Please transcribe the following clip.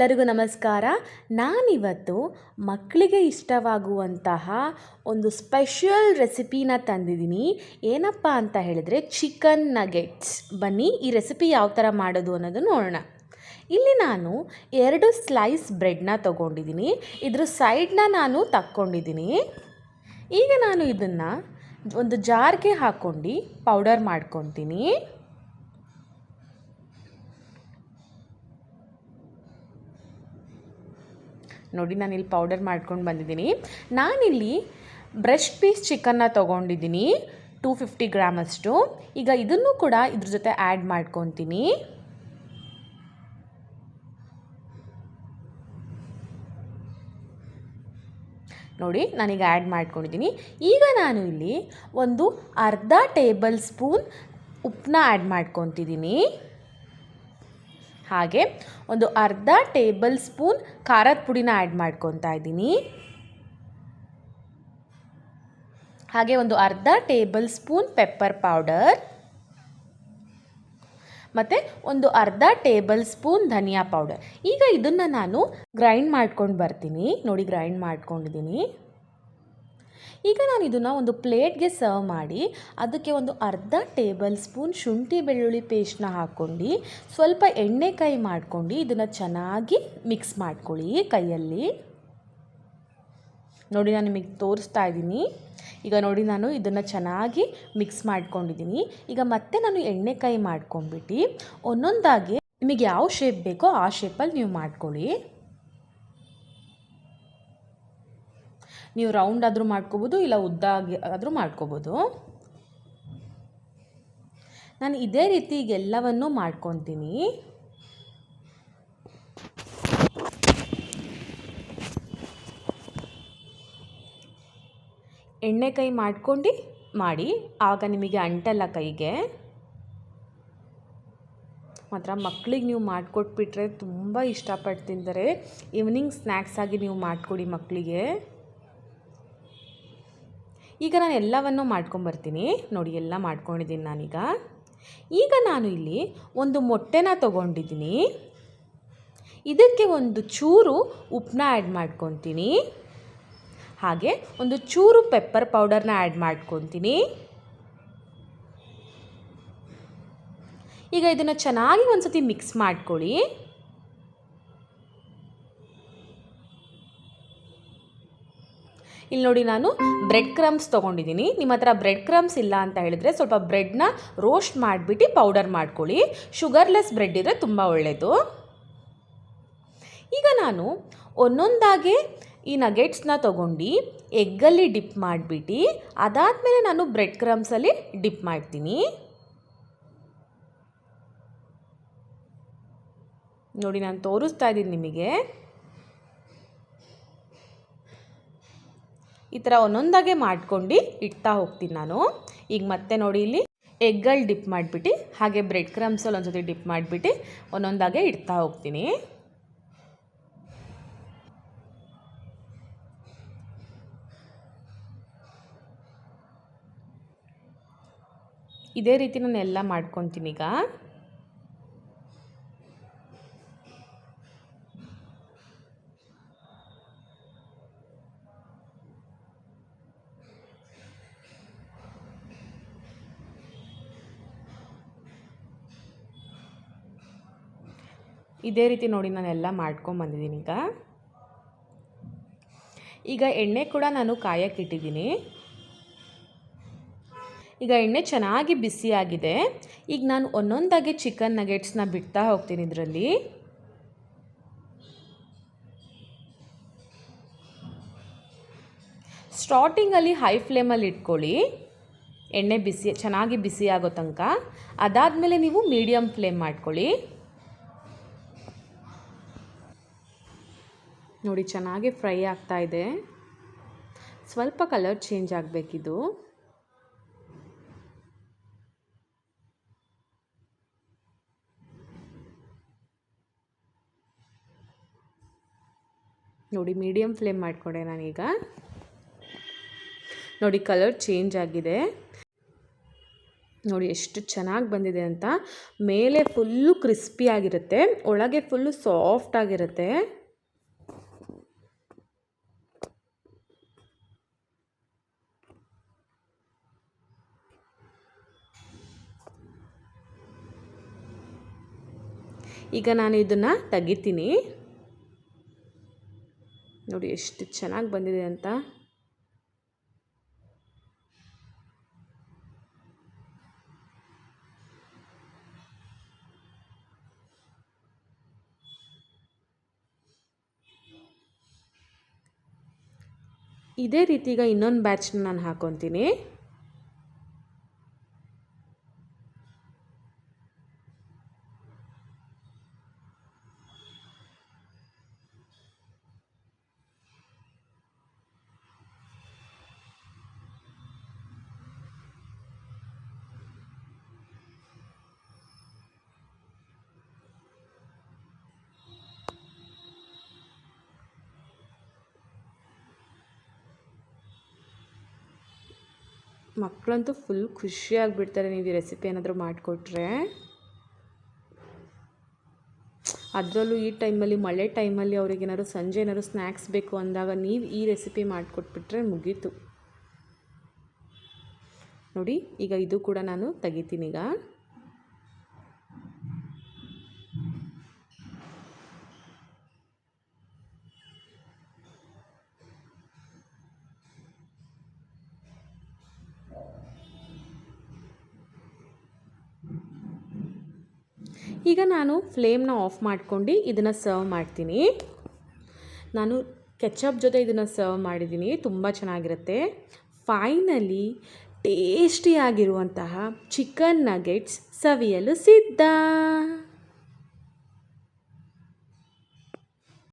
ಎಲ್ಲರಿಗೂ ನಮಸ್ಕಾರ. ನಾನಿವತ್ತು ಮಕ್ಕಳಿಗೆ ಇಷ್ಟವಾಗುವಂತಹ ಒಂದು ಸ್ಪೆಷಲ್ ರೆಸಿಪಿನ ತಂದಿದ್ದೀನಿ. ಏನಪ್ಪ ಅಂತ ಹೇಳಿದರೆ ಚಿಕನ್ ನಗೆಟ್ಸ್ ಬನ್ನಿ, ಈ ರೆಸಿಪಿ ಯಾವ ಥರ ಮಾಡೋದು ಅನ್ನೋದು ನೋಡೋಣ. ಇಲ್ಲಿ ನಾನು ಎರಡು ಸ್ಲೈಸ್ ಬ್ರೆಡ್ನ ತೊಗೊಂಡಿದ್ದೀನಿ. ಇದ್ರ ಸೈಡ್ನ ನಾನು ತಕ್ಕೊಂಡಿದ್ದೀನಿ. ಈಗ ನಾನು ಇದನ್ನು ಒಂದು ಜಾರ್ಗೆ ಹಾಕ್ಕೊಂಡು ಪೌಡರ್ ಮಾಡ್ಕೊತೀನಿ. ನೋಡಿ, ನಾನು ಇಲ್ಲಿ ಪೌಡರ್ ಮಾಡ್ಕೊಂಡು ಬಂದಿದ್ದೀನಿ. ನಾನಿಲ್ಲಿ ಬ್ರೆಸ್ಟ್ ಪೀಸ್ ಚಿಕನ್ನ ತೊಗೊಂಡಿದ್ದೀನಿ ಟೂ ಫಿಫ್ಟಿ ಗ್ರಾಮಷ್ಟು ಈಗ ಇದನ್ನು ಕೂಡ ಇದ್ರ ಜೊತೆ ಆ್ಯಡ್ ಮಾಡ್ಕೊತೀನಿ. ನೋಡಿ, ನಾನೀಗ ಆ್ಯಡ್ ಮಾಡ್ಕೊಂಡಿದ್ದೀನಿ. ಈಗ ನಾನು ಇಲ್ಲಿ ಒಂದು ಅರ್ಧ ಟೇಬಲ್ ಸ್ಪೂನ್ ಉಪ್ಪನ್ನ ಆ್ಯಡ್ ಮಾಡ್ಕೊತಿದ್ದೀನಿ. ಹಾಗೆ ಒಂದು ಅರ್ಧ ಟೇಬಲ್ ಸ್ಪೂನ್ ಖಾರದ ಪುಡಿನ ಆ್ಯಡ್ ಮಾಡ್ಕೊತಾ ಇದ್ದೀನಿ. ಹಾಗೆ ಒಂದು ಅರ್ಧ ಟೇಬಲ್ ಸ್ಪೂನ್ ಪೆಪ್ಪರ್ ಪೌಡರ್. ಮತ್ತು ಒಂದು ಅರ್ಧ ಟೇಬಲ್ ಸ್ಪೂನ್ ಧನಿಯಾ ಪೌಡರ್. ಈಗ ಇದನ್ನು ನಾನು ಗ್ರೈಂಡ್ ಮಾಡ್ಕೊಂಡು ಬರ್ತೀನಿ. ನೋಡಿ, ಗ್ರೈಂಡ್ ಮಾಡ್ಕೊಂಡಿದ್ದೀನಿ. ಈಗ ನಾನು ಇದನ್ನು ಒಂದು ಪ್ಲೇಟ್ಗೆ ಸರ್ವ್ ಮಾಡಿ, ಅದಕ್ಕೆ ಒಂದು ಅರ್ಧ ಟೇಬಲ್ ಸ್ಪೂನ್ ಶುಂಠಿ ಬೆಳ್ಳುಳ್ಳಿ ಪೇಸ್ಟ್ನ ಹಾಕ್ಕೊಂಡು, ಸ್ವಲ್ಪ ಎಣ್ಣೆ ಕೈ ಮಾಡ್ಕೊಂಡು ಇದನ್ನು ಚೆನ್ನಾಗಿ ಮಿಕ್ಸ್ ಮಾಡ್ಕೊಳ್ಳಿ ಕೈಯಲ್ಲಿ. ನೋಡಿ ನಾನು ನಿಮಗೆ ತೋರಿಸ್ತಾ ಇದ್ದೀನಿ. ಈಗ ನೋಡಿ ನಾನು ಇದನ್ನು ಚೆನ್ನಾಗಿ ಮಿಕ್ಸ್ ಮಾಡ್ಕೊಂಡಿದ್ದೀನಿ. ಈಗ ಮತ್ತೆ ನಾನು ಎಣ್ಣೆ ಕೈ ಮಾಡ್ಕೊಂಡ್ಬಿಟ್ಟು, ಒಂದೊಂದಾಗಿ ನಿಮಗೆ ಯಾವ ಶೇಪ್ ಬೇಕೋ ಆ ಶೇಪಲ್ಲಿ ನೀವು ಮಾಡ್ಕೊಳ್ಳಿ. ನೀವು ರೌಂಡ್ ಆದರೂ ಮಾಡ್ಕೋಬೋದು, ಇಲ್ಲ ಉದ್ದಾಗಿ ಆದರೂ ಮಾಡ್ಕೋಬೋದು. ನಾನು ಇದೇ ರೀತಿ ಈಗ ಎಲ್ಲವನ್ನೂ ಮಾಡ್ಕೊತೀನಿ. ಎಣ್ಣೆ ಕೈ ಮಾಡ್ಕೊಂಡು ಮಾಡಿ, ಆಗ ನಿಮಗೆ ಅಂಟಲ್ಲ ಕೈಗೆ. ಮಾತ್ರ ಮಕ್ಕಳಿಗೆ ನೀವು ಮಾಡಿಕೊಟ್ಬಿಟ್ರೆ ತುಂಬ ಇಷ್ಟಪಟ್ಟು ತಿಂತಾರೆ. ಈವ್ನಿಂಗ್ ಸ್ನ್ಯಾಕ್ಸ್ ಆಗಿ ನೀವು ಮಾಡಿಕೊಡಿ ಮಕ್ಕಳಿಗೆ ಈಗ ನಾನು ಎಲ್ಲವನ್ನು ಮಾಡ್ಕೊಂಬರ್ತೀನಿ ನೋಡಿ, ಎಲ್ಲ ಮಾಡ್ಕೊಂಡಿದ್ದೀನಿ ನಾನೀಗ. ಈಗ ನಾನು ಇಲ್ಲಿ ಒಂದು ಮೊಟ್ಟೆನ ತೊಗೊಂಡಿದ್ದೀನಿ. ಇದಕ್ಕೆ ಒಂದು ಚೂರು ಉಪ್ಪನ್ನ ಆ್ಯಡ್ ಮಾಡ್ಕೊತೀನಿ. ಹಾಗೆ ಒಂದು ಚೂರು ಪೆಪ್ಪರ್ ಪೌಡರ್ನ ಆ್ಯಡ್ ಮಾಡ್ಕೊತೀನಿ. ಈಗ ಇದನ್ನು ಚೆನ್ನಾಗಿ ಒಂದು ಸತಿ ಮಿಕ್ಸ್ ಮಾಡ್ಕೊಳ್ಳಿ. ಇಲ್ಲಿ ನೋಡಿ ನಾನು ಬ್ರೆಡ್ ಕ್ರಮ್ಸ್ ತೊಗೊಂಡಿದ್ದೀನಿ. ನಿಮ್ಮ ಹತ್ರ ಬ್ರೆಡ್ ಕ್ರಮ್ಸ್ ಇಲ್ಲ ಅಂತ ಹೇಳಿದರೆ ಸ್ವಲ್ಪ ಬ್ರೆಡ್ನ ರೋಸ್ಟ್ ಮಾಡಿಬಿಟ್ಟು ಪೌಡರ್ ಮಾಡ್ಕೊಳ್ಳಿ. ಶುಗರ್ಲೆಸ್ ಬ್ರೆಡ್ ಇದ್ದರೆ ತುಂಬ ಒಳ್ಳೆಯದು ಈಗ ನಾನು ಒಂದೊಂದಾಗೆ ಈ ನಗೆಟ್ಸ್ನ ತೊಗೊಂಡು ಎಗ್ಗಲ್ಲಿ ಡಿಪ್ ಮಾಡಿಬಿಟ್ಟು ಅದಾದಮೇಲೆ ನಾನು ಬ್ರೆಡ್ ಕ್ರಮ್ಸಲ್ಲಿ ಡಿಪ್ ಮಾಡ್ತೀನಿ. ನೋಡಿ ನಾನು ತೋರಿಸ್ತಾ ಇದ್ದೀನಿ ನಿಮಗೆ. ಈ ಥರ ಒಂದೊಂದಾಗೆ ಮಾಡ್ಕೊಂಡು ಇಡ್ತಾ ಹೋಗ್ತೀನಿ ನಾನು. ಈಗ ಮತ್ತೆ ನೋಡಿ ಇಲ್ಲಿ ಎಗ್ಗಲ್ಲಿ ಡಿಪ್ ಮಾಡಿಬಿಟ್ಟು, ಹಾಗೆ ಬ್ರೆಡ್ ಕ್ರಮ್ಸಲ್ಲಿ ಒಂದ್ಸತಿ ಡಿಪ್ ಮಾಡಿಬಿಟ್ಟು ಒಂದೊಂದಾಗೆ ಇಡ್ತಾ ಹೋಗ್ತೀನಿ. ಇದೇ ರೀತಿ ನಾನು ಎಲ್ಲ ಮಾಡ್ಕೊತೀನಿ ಈಗ. ಇದೇ ರೀತಿ ನೋಡಿ ನಾನೆಲ್ಲ ಮಾಡ್ಕೊಂಬಂದಿದ್ದೀನಿ ಈಗ. ಈಗ ಎಣ್ಣೆ ಕೂಡ ನಾನು ಕಾಯಕ್ಕಿಟ್ಟಿದ್ದೀನಿ ಈಗ ಎಣ್ಣೆ ಚೆನ್ನಾಗಿ ಬಿಸಿಯಾಗಿದೆ ಈಗ ನಾನು ಒಂದೊಂದಾಗಿ ಚಿಕನ್ ನಗೆಟ್ಸ್ನ ಬಿಡ್ತಾ ಹೋಗ್ತೀನಿ ಇದರಲ್ಲಿ. ಸ್ಟಾರ್ಟಿಂಗಲ್ಲಿ ಹೈ ಫ್ಲೇಮಲ್ಲಿ ಇಟ್ಕೊಳ್ಳಿ. ಎಣ್ಣೆ ಬಿಸಿ, ಚೆನ್ನಾಗಿ ಬಿಸಿ ಆಗೋ ತನಕ. ಅದಾದಮೇಲೆ ನೀವು ಮೀಡಿಯಮ್ ಫ್ಲೇಮ್ ಮಾಡ್ಕೊಳ್ಳಿ. ನೋಡಿ, ಚೆನ್ನಾಗಿ ಫ್ರೈ ಆಗ್ತಾ ಇದೆ. ಸ್ವಲ್ಪ ಕಲರ್ ಚೇಂಜ್ ಆಗಬೇಕಿದು. ನೋಡಿ ಮೀಡಿಯಮ್ ಫ್ಲೇಮ್ ಮಾಡಿಕೊಂಡೆ ನಾನೀಗ. ನೋಡಿ, ಕಲರ್ ಚೇಂಜ್ ಆಗಿದೆ. ನೋಡಿ, ಎಷ್ಟು ಚೆನ್ನಾಗಿ ಬಂದಿದೆ ಅಂತ. ಮೇಲೆ ಫುಲ್ಲು ಕ್ರಿಸ್ಪಿಯಾಗಿರುತ್ತೆ ಒಳಗೆ ಫುಲ್ಲು ಸಾಫ್ಟ್ ಆಗಿರುತ್ತೆ. ಈಗ ನಾನು ಇದನ್ನು ತೆಗಿತೀನಿ. ನೋಡಿ ಎಷ್ಟು ಚೆನ್ನಾಗಿ ಬಂದಿದೆ ಅಂತ. ಇದೇ ರೀತಿ ಈಗ ಇನ್ನೊಂದು ಬ್ಯಾಚ್ನ ನಾನು ಹಾಕೊತೀನಿ. ಮಕ್ಕಳಂತೂ ಫುಲ್ ಖುಷಿಯಾಗಿಬಿಡ್ತಾರೆ ನೀವು ಈ ರೆಸಿಪಿ ಏನಾದರೂ ಮಾಡಿಕೊಟ್ರೆ. ಅದರಲ್ಲೂ ಈ ಟೈಮಲ್ಲಿ ಮಳೆ ಟೈಮಲ್ಲಿ ಅವ್ರಿಗೆ ಏನಾದ್ರು ಸಂಜೆ ಏನಾದ್ರು ಸ್ನ್ಯಾಕ್ಸ್ ಬೇಕು ಅಂದಾಗ ನೀವು ಈ ರೆಸಿಪಿ ಮಾಡಿಕೊಟ್ಬಿಟ್ರೆ ಮುಗೀತು. ನೋಡಿ, ಈಗ ಇದು ಕೂಡ ನಾನು ತೆಗಿತೀನಿ ಈಗ. ಈಗ ನಾನು ಫ್ಲೇಮ್ನ ಆಫ್ ಮಾಡ್ಕೊಂಡು ಇದನ್ನು ಸರ್ವ್ ಮಾಡ್ತೀನಿ. ನಾನು ಕೆಚಪ್ ಜೊತೆ ಇದನ್ನು ಸರ್ವ್ ಮಾಡಿದ್ದೀನಿ. ತುಂಬ ಚೆನ್ನಾಗಿರುತ್ತೆ. ಫೈನಲಿ ಟೇಸ್ಟಿಯಾಗಿರುವಂತಹ ಚಿಕನ್ ನಗೆಟ್ಸ್ ಸವಿಯಲು ಸಿದ್ಧ.